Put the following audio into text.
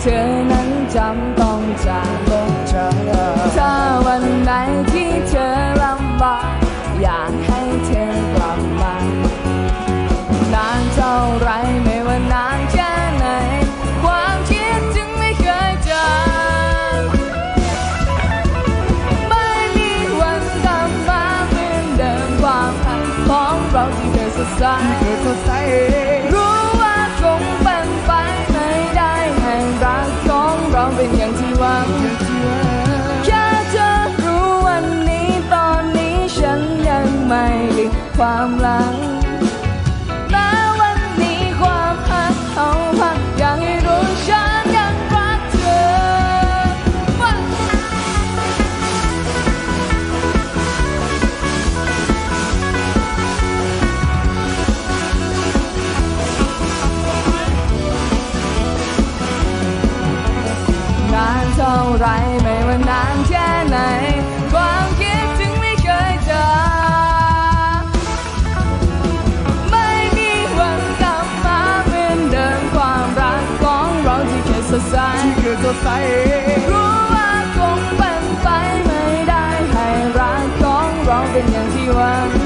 เธอนั้นจำต้องจากโลกเธอ ถ้าวันไหนที่เธอลำบากอยากให้เธอกลับมา นานเท่าไรไม่ว่านานแค่ไหน ความคิดถึงไม่เคยจางไม่มีวันกลับมาเหมือนเดิมความรักของเราที่เคยสดใสเธอสดใส ความหลังแม้วันนี้ความหักเขาพักอยากให้รู้ฉันยังรักเธอว่านานเท่าไรไม่ว่านานแค่ไหน สดใสที่เกิดสดใสรู้ว่าคงเป็นไปไม่ได้ให้รักของเราเป็นอย่างที่หวัง